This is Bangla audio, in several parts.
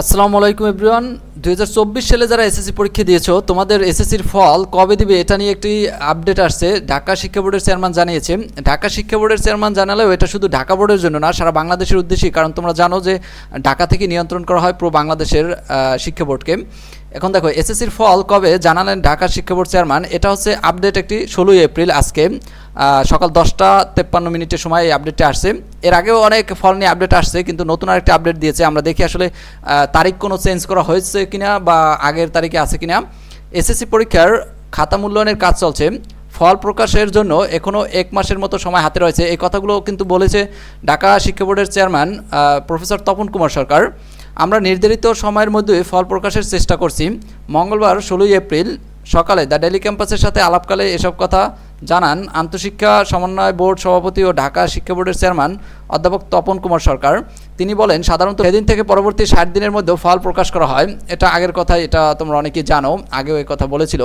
আসসালামু আলাইকুম এভরিওয়ান। দুই সালে যারা এসএসসি পরীক্ষা দিয়েছ, তোমাদের এসএসসির ফল কবে দিবে এটা নিয়ে একটি আপডেট আসছে। ঢাকা শিক্ষা বোর্ডের চেয়ারম্যান জানিয়েছে। ঢাকা শিক্ষা বোর্ডের চেয়ারম্যান জানালেও এটা শুধু ঢাকা বোর্ডের জন্য না, সারা বাংলাদেশের উদ্দেশ্যেই, কারণ তোমরা জানো যে ঢাকা থেকে নিয়ন্ত্রণ করা হয় পুরো বাংলাদেশের শিক্ষা বোর্ডকে। এখন দেখো, এসএসসির ফল কবে জানালেন ঢাকা শিক্ষা বোর্ড চেয়ারম্যান, এটা হচ্ছে আপডেট একটি ষোলোই এপ্রিল আজকে। সকাল দশটা তেপ্পান্ন মিনিটের সময় এই আপডেটটা আসছে। এর আগেও অনেক ফল নিয়ে আপডেট আসছে, কিন্তু নতুন আরেকটা আপডেট দিয়েছে। আমরা দেখি আসলে তারিখ কোনো চেঞ্জ করা হয়েছে কিনা বা আগের তারিখে আছে কিনা। এসএসসি পরীক্ষার খাতা মূল্যায়নের কাজ চলছে। ফল প্রকাশের জন্য এখনও এক মাসের মতো সময় হাতে রয়েছে। এই কথাগুলো কিন্তু বলেছে ঢাকা শিক্ষা বোর্ডের চেয়ারম্যান প্রফেসর তপন কুমার সরকার। আমরা নির্ধারিত সময়ের মধ্যে ফল প্রকাশের চেষ্টা করছি। মঙ্গলবার ষোলোই এপ্রিল সকালে দ্য ডেলি ক্যাম্পাসের সাথে আলাপকালে এসব কথা জানান, আন্তঃশিক্ষা সমন্বয় বোর্ড সভাপতি ও ঢাকা শিক্ষা বোর্ডের চেয়ারম্যান অধ্যাপক তপন কুমার সরকার। তিনি বলেন, সাধারণত সেদিন থেকে পরবর্তী ষাট দিনের মধ্যে ফল প্রকাশ করা হয়। এটা আগের কথা, এটা তোমরা অনেকেই জানো, আগেও এই কথা বলেছিল।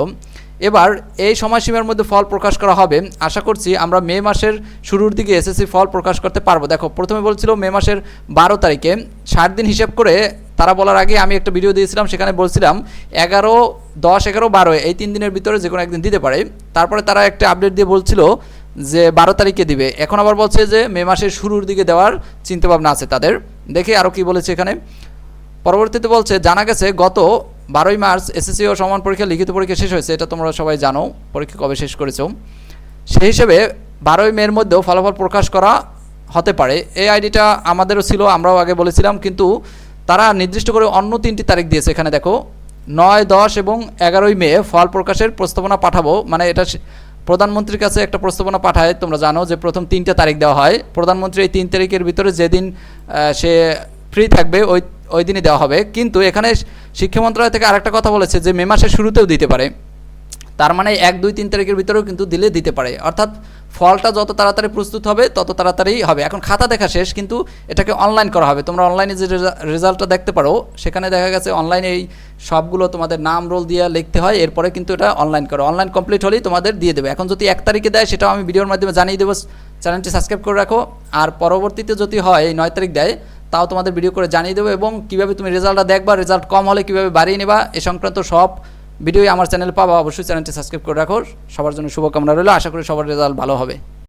এবার এই সময়সীমার মধ্যে ফল প্রকাশ করা হবে। আশা করছি আমরা মে মাসের শুরুর দিকে এসএসসি ফল প্রকাশ করতে পারব। দেখো, প্রথমে বলছিল মে মাসের বারো তারিখে। ষাট দিন হিসেব করে তারা বলার আগে আমি একটা ভিডিও দিয়েছিলাম, সেখানে বলছিলাম এগারো, দশ, এগারো, বারো, এই তিন দিনের ভিতরে যে কোনো একদিন দিতে পারে। তারপরে তারা একটা আপডেট দিয়ে বলছিল যে বারো তারিখে দিবে। এখন আবার বলছে যে মে মাসের শুরুর দিকে দেওয়ার চিন্তাভাবনা আছে তাদের। দেখে আরও কি বলেছে এখানে। পরবর্তীতে বলছে, জানা গেছে গত বারোই মার্চ এসএসসি ও সমান পরীক্ষা, লিখিত পরীক্ষা শেষ হয়েছে। এটা তোমরা সবাই জানো, পরীক্ষা কবে শেষ করেছ। সেই হিসেবে বারোই মের মধ্যেও ফলাফল প্রকাশ করা হতে পারে। এই আইডিটা আমাদেরও ছিল, আমরাও আগে বলেছিলাম, কিন্তু তারা নির্দিষ্ট করে অন্য তিনটি তারিখ দিয়েছে। এখানে দেখো, নয়, দশ এবং এগারোই মে ফল প্রকাশের প্রস্তাবনা পাঠাবো। মানে এটা প্রধানমন্ত্রীর কাছে একটা প্রস্তাবনা পাঠায়। তোমরা জানো যে প্রথম তিনটা তারিখ দেওয়া হয়। প্রধানমন্ত্রী এই তিন তারিখের ভিতরে যেদিন সে ফ্রি থাকবে, ওই ওই দিনই দেওয়া হবে। কিন্তু এখানে শিক্ষা মন্ত্রণালয় থেকে আরেকটা কথা বলেছে যে মে মাসের শুরুতেও দিতে পারে। তার মানে এক, দুই, তিন তারিখের ভিতরেও কিন্তু দিলে দিতে পারে। অর্থাৎ ফলটা যত তাড়াতাড়ি প্রস্তুত হবে, তত তাড়াতাড়ি হবে। এখন খাতা দেখা শেষ, কিন্তু এটাকে অনলাইন করা হবে। তোমরা অনলাইনে যে রেজাল্টটা দেখতে পারো, সেখানে দেখা গেছে অনলাইনে এই সবগুলো তোমাদের নাম রোল দিয়ে লিখতে হয়, এরপরে কিন্তু এটা অনলাইন করো। অনলাইন কমপ্লিট হলেই তোমাদের দিয়ে দেবে। এখন যদি এক তারিখে দেয়, সেটাও আমি ভিডিওর মাধ্যমে জানিয়ে দেবো। চ্যানেলটি সাবস্ক্রাইব করে রাখো। আর পরবর্তীতে যদি হয়, এই নয় তারিখ দেয়, তাও তোমাদের ভিডিও করে জানিয়ে দেবো এবং কীভাবে তুমি রেজাল্টটা দেখবা, রেজাল্ট কম হলে কীভাবে বাড়িয়ে নেবা, এ সংক্রান্ত সব ভিডিওই আমার চ্যানেল পাবা, অবশ্যই চ্যানেলটি সাবস্ক্রাইব করে রাখো। সবার জন্য শুভকামনা রইল। আশা করি সবার রেজাল্ট ভালো হবে।